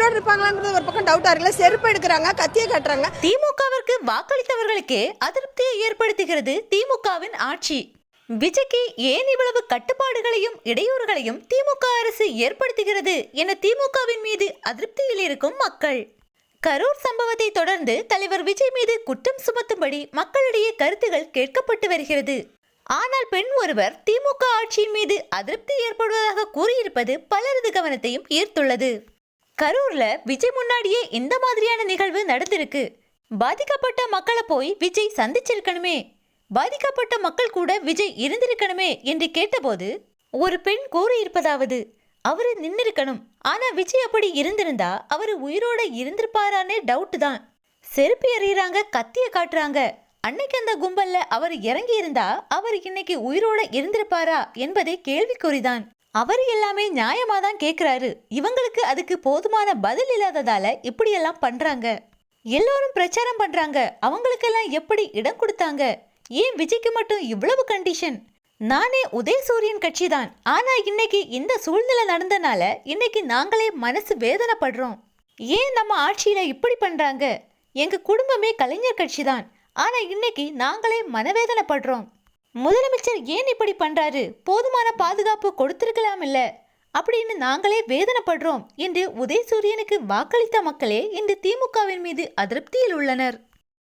உயிரோடு இருப்பாங்களாங்கிறது ஒரு பக்கம் டவுட்டா இருக்குல்ல. செருப்பு எடுக்கிறாங்க கத்தியை கட்டுறாங்க. திமுகவிற்கு வாக்களித்தவர்களுக்கே அதிருப்தியை ஏற்படுத்துகிறது திமுகவின் ஆட்சி. விஜய்க்கு ஏன் இவ்வளவு கட்டுப்பாடுகளையும் இடையூறுகளையும் திமுக அரசு ஏற்படுத்துகிறது என திமுகவின் மீது அதிருப்தியில் இருக்கும் மக்கள்? கரூர் சம்பவத்தை தொடர்ந்து தலைவர் விஜய் மீது குற்றம் சுமத்தும்படி மக்களிடையே கருத்துகள் கேட்கப்பட்டு வருகிறது. ஆனால் பெண் ஒருவர் திமுக ஆட்சியின் மீது அதிருப்தி ஏற்படுவதாக கூறியிருப்பது பலரது கவனத்தையும் ஈர்த்துள்ளது. கரூர்ல விஜய் முன்னாடியே இந்த மாதிரியான நிகழ்வு நடந்திருக்கு. பாதிக்கப்பட்ட மக்களை போய் விஜய் சந்திச்சிருக்கணுமே. பாதிக்கப்பட்ட மக்கள் கூட விஜய் இருந்திருக்கணுமே என்று கேட்டபோது ஒரு பெண் கூறியிருப்பதாவது அவரு நின்னிருக்கணும். ஆனா விஜய் அப்படி இருந்திருந்தா அவரு உயிரோட இருந்திருப்பாரானே டவுட் தான். செருப்பு எறிகிறாங்க கத்திய காட்டுறாங்க. அன்னைக்கு அந்த கும்பல்ல அவர் இறங்கி இருந்தா அவர் இன்னைக்கு உயிரோட இருந்திருப்பாரா என்பதே கேள்விக்குறிதான். அவர் எல்லாமே நியாயமாக தான் கேட்குறாரு இவங்களுக்கு அதுக்கு போதுமான பதில் இல்லாததால இப்படியெல்லாம் பண்ணுறாங்க எல்லோரும் பிரச்சாரம் பண்ணுறாங்க அவங்களுக்கெல்லாம் எப்படி இடம் கொடுத்தாங்க? ஏன் விஜய்க்கு மட்டும் இவ்வளவு கண்டிஷன் நானே உதயசூரியன் கட்சி தான் ஆனால் இன்னைக்கு இந்த சூழ்நிலை நடந்தனால இன்னைக்கு நாங்களே மனசு வேதனைப்படுறோம். ஏன் நம்ம ஆட்சியில் இப்படி பண்ணுறாங்க எங்கள் குடும்பமே கலைஞர் கட்சி தான் ஆனால் இன்னைக்கு நாங்களே மனவேதனைப்படுறோம். முதலமைச்சர் ஏன் இப்படி பண்றாரு? போதுமான பாதுகாப்பு கொடுத்திருக்கலாம் இல்ல அப்படின்னு நாங்களே வேதனைப்படுறோம் என்று உதயசூரியனுக்கு வாக்களித்த மக்களே இன்று திமுகவின் மீது அதிருப்தியில் உள்ளனர்.